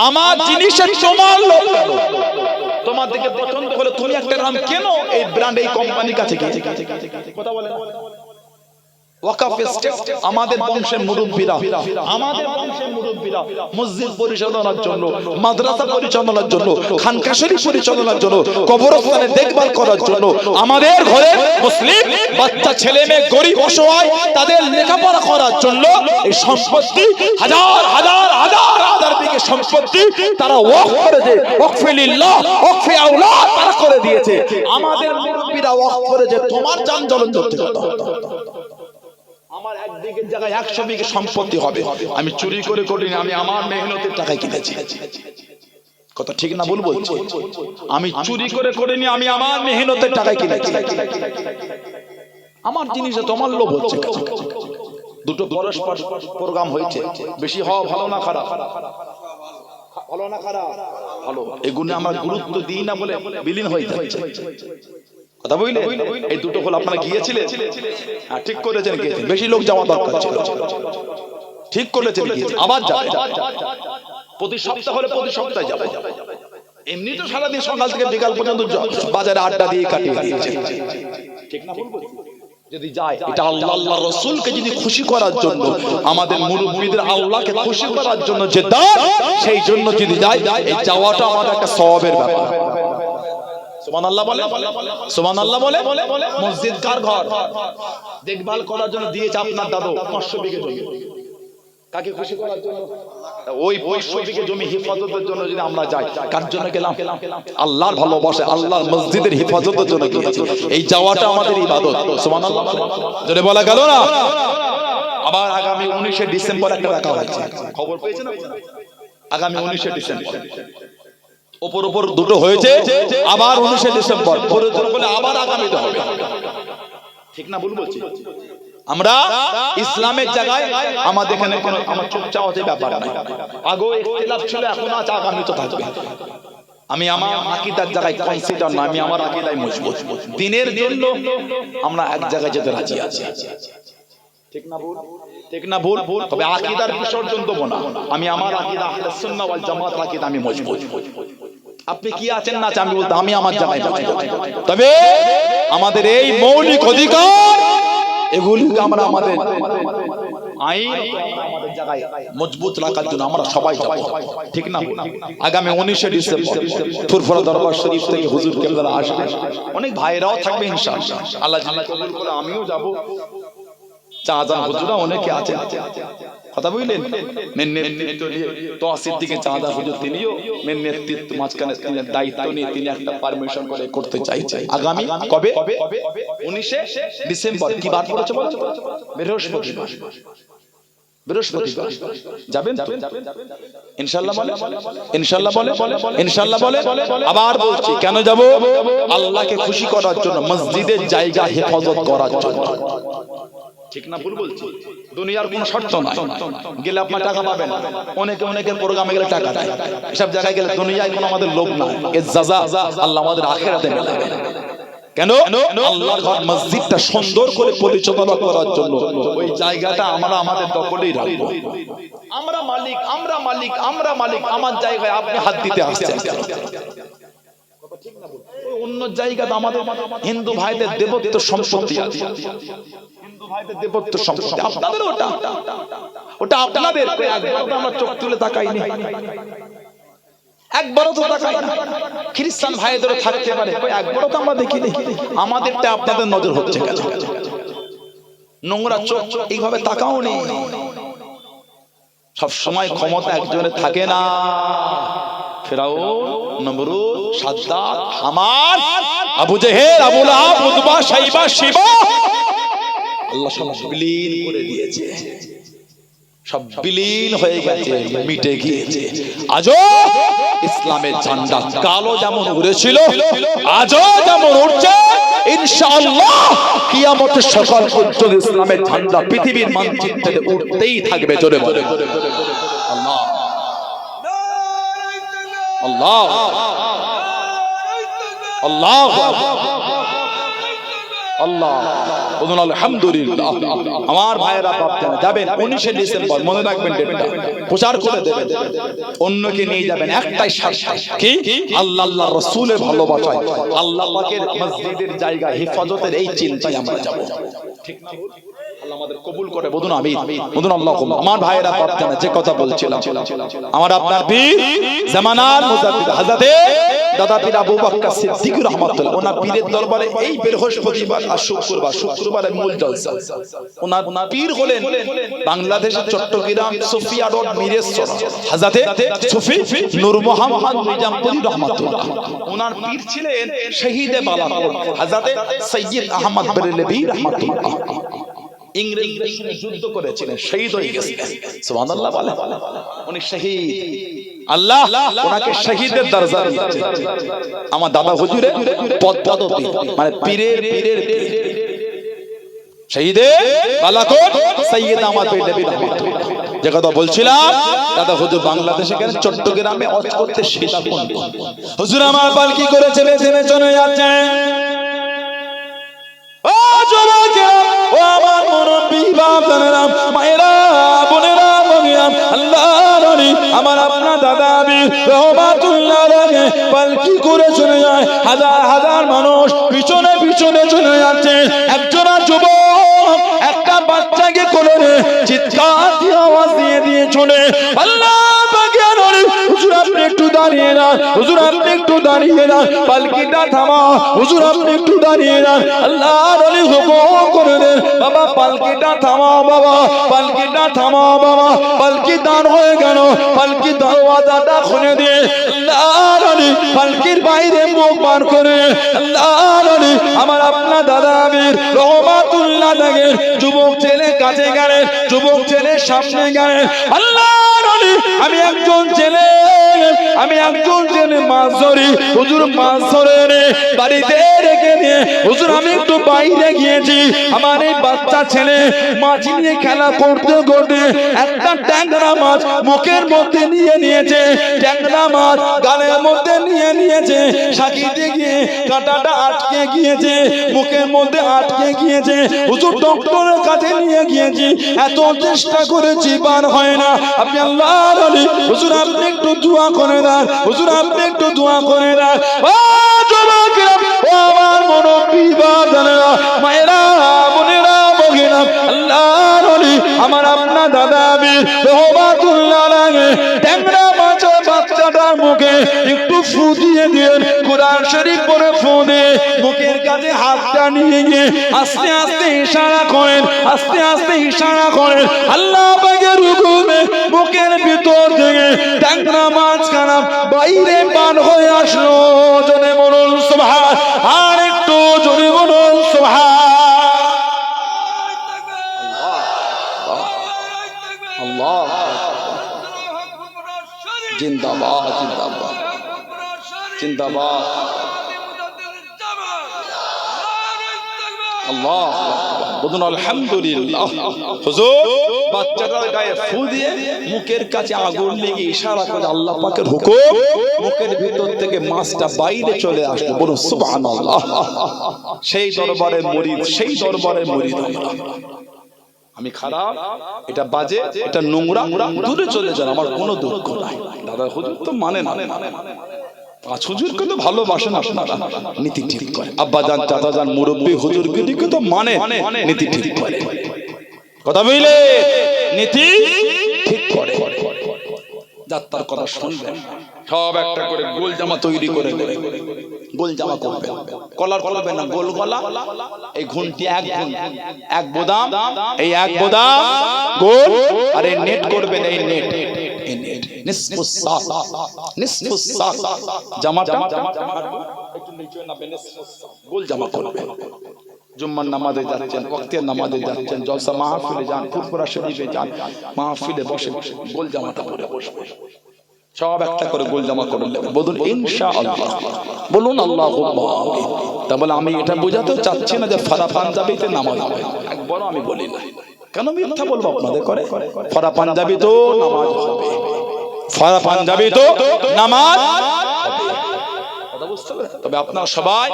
আমার জিনিসের তোমার লোক? তোমার দিকে পছন্দ হলে তুমি একটা নাম কেন এই ব্র্যান্ড এই কোম্পানির কাছে গিয়ে কথা বলেন ওয়াকাফ স্টেপ আমাদের বংশের মুরব্বীরা। আমাদের বংশের মুরব্বীরা মসজিদ পরিচালনার জন্য, মাদ্রাসা পরিচালনার জন্য খানকা শরীফ পরিচালনার জন্য কবরস্থানের দেখভাল করার জন্য, আমাদের ঘরে মুসলিম বাচ্চা, ছেলে মেয়ে, গরিব, অসহায়, তাদের লেখাপড়া করার জন্য এই সম্পত্তি, হাজার হাজার হাজার হাজার বিঘে সম্পত্তি তারা ওয়াক করে দেয় ওয়াকফিলিল্লাহ ওয়াকফি আওলাদ তারা করে দিয়েছে। আমাদের মুরব্বীরা ওয়াক করে যে তোমার যান জ্বলন ধরতে আমার এক দিকের জায়গায় একশো বিঘে সম্পত্তি হবে। আমি চুরি করে করিনি, আমি আমার মেহনতের টাকায় কিনেছি। কথা ঠিক না বলব আমি চুরি করে করিনি, আমি আমার মেহনতের টাকায় কিনেছি। আমার জিনিস তোমার লোভ হচ্ছে। দুটো পরস্পর প্রোগ্রাম হয়েছে। বেশি হওয়া ভালো না খারাপ? ভালো না খারাপ? ভালো। এগুলো আমরা গুরুত্ব দিই না বলে বিলীন হয়ে যাচ্ছে। কথা বুঝলে? এই দুটো হল আপনারা গিয়েছিলেন? হ্যাঁ ঠিক করেছেন, গিয়েছেন। বেশি লোক যাওয়া দরকার ছিল। ঠিক করেছেন, গিয়েছেন। আবার যাবে। প্রতি সপ্তাহ হলে প্রতি সপ্তাহে যাবে। এমনি তো সারাদিন সকাল থেকে বিকাল পর্যন্ত বাজারে আড্ডা দিয়ে কাটিয়ে দিয়েছে। ঠিক না বলব যদি যায়, এটা আল্লাহ আল্লাহ রসুলকে যদি খুশি করার জন্য, আমাদের মুরব্বীদের আল্লাহকে খুশি করার জন্য যে দান, সেই জন্য যদি যায়, এই যাওয়াটা আমাদের একটা সওয়াবের ব্যাপার। সুবহান আল্লাহ বলে সুবহান আল্লাহ বলে। মসজিদ কার ঘর। দেখভাল করার জন্য দিয়েছে আপনার দাদু পাঁচশো বিঘে জমি। কাকে খুশি করার জন্য? ওই জমি হেফাজতের জন্য যদি আমরা যাই কার জন্য গেলাম? আল্লাহর ভালোবাসে আল্লাহর মসজিদের হেফাজতের জন্য গিয়েছি। এই যাওয়াটা আমাদের ইবাদত। সুবহান আল্লাহ বলা গেল না? আবার আগামী উনিশে ডিসেম্বর একটা রাখা হচ্ছে। খবর পেয়েছেন? আগামী উনিশে ডিসেম্বর। ওপর ওপর দুটো হয়েছে, আবার উনিশে ডিসেম্বর। বলে আবার আগামীতে হবে। ঠিক না ভুল বলছি? আমরা ইসলামের জায়গায় আমাদের এখানে কোনো আমার চোখ চাওয়াতে ব্যাপার নাই। আগেও ইখতিলাফ ছিল, এখন আছে আগামী তো থাকবে। আমি আমার আকিদার জায়গায় কনসিডার না আমি আমার আকিদায় মজবুত দিনের জন্য আমরা এক জায়গায় যেতে রাজি আছি। আমি আমার আকিদা আহলে সুন্নাহ ওয়াল জামাত আকিদা আমি মজবুত আপনি কি আছেন না আমি বলতে আমি আমার জামাই। তবে আমাদের এই মৌলিক অধিকার এগুলিকে আমরা আমাদের আইন মজবুত রাখার জন্য আমরা সবাই যাব। ঠিক না? আগামী উনিশে ডিসেম্বর ফুরফুরা দরবার শরীফ থেকে হুজুর কেবলা আসবে। অনেক ভাইরাও থাকবে ইনশাআল্লাহ। আল্লাহ আমিও যাব। হুজুরা অনেকে আছে কথা বুঝলেন? নেতৃত্ব নিয়ে তহসিল দিকে চাঁদা হুজুর তিনিও মেন নেতৃত্ব মাঝখানে তিনি দায়িত্ব নিয়ে তিনি একটা পারমিশন করে করতে চাইছে আগামী কবে? উনিশে ডিসেম্বর। কি বার পড়েছে বলো বৃহস্পতিবার। বৃহস্পতিবার। যাবেন তো? ইনশাল্লাহ বলে ইনশাল্লাহ বলে ইনশাল্লাহ বলে আবার বলছি কেন যাব? আল্লাহকে খুশি করার জন্য মসজিদের জায়গা হেফাজত করার জন্য। ঠিক না ভুল বলছি? দুনিয়ার কোনো শর্ত নাই। গেলে আপনার টাকা পাবেন। অনেকে অনেকের প্রোগ্রামে গেলে টাকা দেয়। এসব জায়গায় গেলে দুনিয়ায় কোনো আমাদের লোভ নাই। এর জাযা আল্লাহ আমাদের আখেরাতে মেলাবে কেন? আল্লাহর ঘর মসজিদটা সুন্দর করে পরিচালনা করার জন্য। ওই জায়গাটা আমরা আমাদের দখলেই রাখব। আমরা মালিক আমরা মালিক আমরা মালিক। আমার জায়গায় আপনি হাত দিতে আসছেন অন্য জায়গাতে আমাদের হিন্দু ভাইদের দেবত্ব সম্পত্তি আছে। খ্রিস্টান থাকতে পারে। একবারও তো আমরা দেখিনি। আমাদেরটা আপনাদের নজর হচ্ছে নোংরা চোখ এইভাবে তাকাও নেই। সব সময় ক্ষমতা একজনের থাকে না। Pharaoh Nimrod Abu Jahl, Abu Lahab, Utba, Shaiba, Shiba. আল্লাহ সব বিলীন করে দিয়েছে। সব বিলীন হয়ে গেছে মিটে গিয়েছে। আজও ইসলামের ঝান্ডা কালো যেমন উড়েছিল আজও যেমন উঠছে ইনশাআল্লাহ কিয়ামতের সকাল পর্যন্ত ইসলামের ঝান্ডা পৃথিবীর মানচিত্রে উঠতেই থাকবে জোরে বলে আল্লাহ। আল্লাহ। আল্লাহ। আমার ভাইয়েরা ভাবতেন যাবেন উনিশে ডিসেম্বর, মনে রাখবেন প্রচার করে দেবেন। অন্যকে নিয়ে যাবেন একটাই কি? আল্লাহ আল্লাহ, রসুলের ভালোবাসায়। আল্লাহ মসজিদের জায়গা, হেফাজতের এই চিন্তায় আমরা যাব। আমার যে কথা বলছিলাম। আমার আপনার বীর জামানার মুজাদ্দিদ দাদা পীর আবু বকর সিদ্দিক ওনার পীরের দরবারে এই বৃহস্পতিবার আর শুক্রবার, শুক্রবারে মূল জলসা। ওনার ওনার পীর হলেন বাংলাদেশের চট্টগ্রাম সুফিয়া রোড মিরেশ্বর হযরতে সুফি নূর মোহাম্মদ নিজামপুরি ওনার পীর ছিলেন শহীদে বালাকোট হযরতে সৈয়দ আহমদ বেরেলভী যুদ্ধ করেছিলেন, শহীদ হয়ে গেছিলেন। সুবহানাল্লাহ বলে উনি শহীদ। আল্লাহ ওনাকে শহীদের দরজা আমার দাদা হুজুরে পদ পদবী মানে পীরের পীরের পীর। শহীদে বালাকোট সৈয়দ বেরেলভী রহমাতুল্লাহ যে কথা বলছিলাম দাদা হুজুর বাংলাদেশে গেলেন চট্টগ্রামে অজ করতে পণ্ডিত। হুজুর আমার পালকি করে ছেলে ছেলে চলে যাচ্ছে। রহমাতুল্লাহ পালকি করে চলে যায়? হাজার হাজার মানুষ পিছনে পিছনে চলে যাচ্ছে। একজনা যুবক, একটা বাচ্চাকে নিয়ে চিৎকার দিয়ে আওয়াজ দিয়ে দিয়ে চলে, আল্লাহ আপনি একটু দাঁড়িয়ে না। হুজুর, আপনি একটু দাঁড়িয়ে না। পালকিটা থামা। হুজুর, আপনি একটু দাঁড়িয়ে না। আল্লাহর অলি হুকুম করে দেন। বাবা পালকিটা থামাও বাবা। পালকিটা থামাও বাবা। পালকি দান হয়ে গেল। পালকি দরওয়াজাটা খুলে দিয়ে আল্লাহর অলি পালকির বাইরে মুখ বার করে, আল্লাহর অলি আমার আপনার দাদা আমির রহমাতুল্লাহ দেখেন যুবক ছেলে কাছে গেলেন, যুবক ছেলে সামনে গেলেন। আল্লাহর অলি আমি একজন ছেলে। আমি একজন ছেলে মাছ ধরি হুজুর মাছ ধরে বাড়িতে রেখে দিয়ে। হুজুর, আমি একটু বাইরে গিয়েছি। আমার এই বাচ্চা ছেলে মাছ নিয়ে খেলা করতে করতে একটা ট্যাংরা মাছ মুখের মধ্যে নিয়ে নিয়েছে। ট্যাংরা মাছ গালের মধ্যে নিয়ে নিয়েছে। সাকিতে গিয়ে কাঁটাটা আটকে গিয়েছে। মুখের মধ্যে আটকে গিয়েছে। হুজুর, ডক্টরের কাছে নিয়ে গিয়েছি। এত চেষ্টা করেছি, বার হয় না। আপনি আল্লাহর অলি হুজুর, আপনি একটু দোয়া করে দেন হুজুর, আপনি একটু দোয়া করে দেন ও যুবকেরা ও আমার মুরব্বী বাজানেরা, মায়েরা, বোনেরা বগিনা আল্লাহর ওলি, আমার আপনা দাদা বীর রহমাতুল্লাহ লাগে ট্যাংরা মাছ বাচ্চাটার মুখে একটু ফু দিয়ে দিয়ে কোরআন শরীফ পরে মুখের কাছে হাতটা নিয়ে গিয়ে আস্তে আস্তে ইশারা করেন আস্তে আস্তে ইশারা করেন। আল্লাহ পাকের হুকুমে মুখের ভিতর থেকে ট্যাংরা মাছ খানা বাইরে বার হয়ে আসলো। জনে মরুন সুবহান। আর একটু জনে মরুন সুবহান। আল্লাহ। জিন্দাবাদ জিন্দাবাদ। জিন্দাবাদ। আল্লাহ। বলুন, আলহামদুলিল্লাহ। হুজুর, বাচ্চাটার গায়ে ফু দিয়ে মুখের কাছে আগুন লেগে ইশারা করে আল্লাহ পাকের হুকুম, মুখের ভিতর থেকে মাছটা বাইরে চলে আসলো। বলুন, সুবহানাল্লাহ। সেই দরবারের মুরিদ, সেই মুরিদ আমরা। আমি খারাপ, এটা বাজে, এটা নোংরা, দূরে চলে যান, আমার কোনো দুঃখ নাই। দাদা, হুজুর তো মানে না। পাঁচ হুজুরকে তো ভালোবাসেন নীতি ঠিক করে। আব্বা যান চাচা যান মুরব্বী হুজুর গিরিকে তো মানে। নীতি ঠিক করে। কথা বুঝলে? নীতি ঠিক করে। যাত্রার কথা শুনবেন। সব একটা করে গোল জামা তৈরি করে গোল জামা কলার না, গোল গলা। এই ঘুনটি এক এক বোদাম, এই এক বোদাম, গোল। আর এই নেট করবেন, এই নেট। এই সাক নিসফু সাক জামাটা একটু নিচে নামবে নিসফু সাক গোল জামা করবেন জুম্মার নামাজে যাচ্ছেন ওয়াক্তের নামাজে যাচ্ছেন জলসা মাহফিলে যান ফুরফুরা শরীফে যান মাহফিলে বসে বসে গোল জামাটা পরে বসবে সব একটা করে গোল জামা করে বলুন ইনশাআল্লাহ। বলুন আল্লাহ তা বলে আমি এটা বোঝাতে চাচ্ছি না যে ফারা পাঞ্জাবিতে নামাজ হবে। একবারও আমি বলি না। কেন মিথ্যা বলব আপনাদের করে? ফারা পাঞ্জাবি তো নামাজ হবে। পাঞ্জাবি তো নামাজ কথা তবে আপনারা সবাই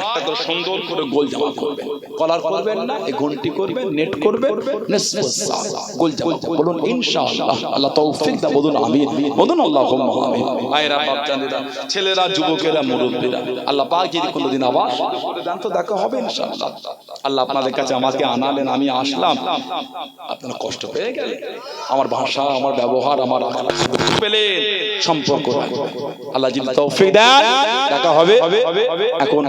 একটা করে সুন্দর করে গোল জামা করবেন। কলার করবেন না, এই ঘন্টি করবেন, নেট করবেন গোল জামা বলুন, ইনশাআল্লাহ, আল্লাহ তৌফিক দা বলুন, আমিন। বলুন, আল্লাহুম্মা, আমিন। ভাইরা বাপজানেরা, ছেলেরা, যুবকেরা, মুরব্বীরা, আল্লাহ পাক যদি কোনোদিন আবার দেন তো দেখা হবে, ইনশাআল্লাহ। আল্লাহ আপনাদের কাছে আমাকে আনালেন, আমি আসলাম। আপনারা কষ্ট পেয়ে গেলেন। আমার ভাষা, আমার ব্যবহার, আমার পেলেন, সম্পর্ক আল্লাহ যদি তৌফিক দেন, দেখা হবে এখন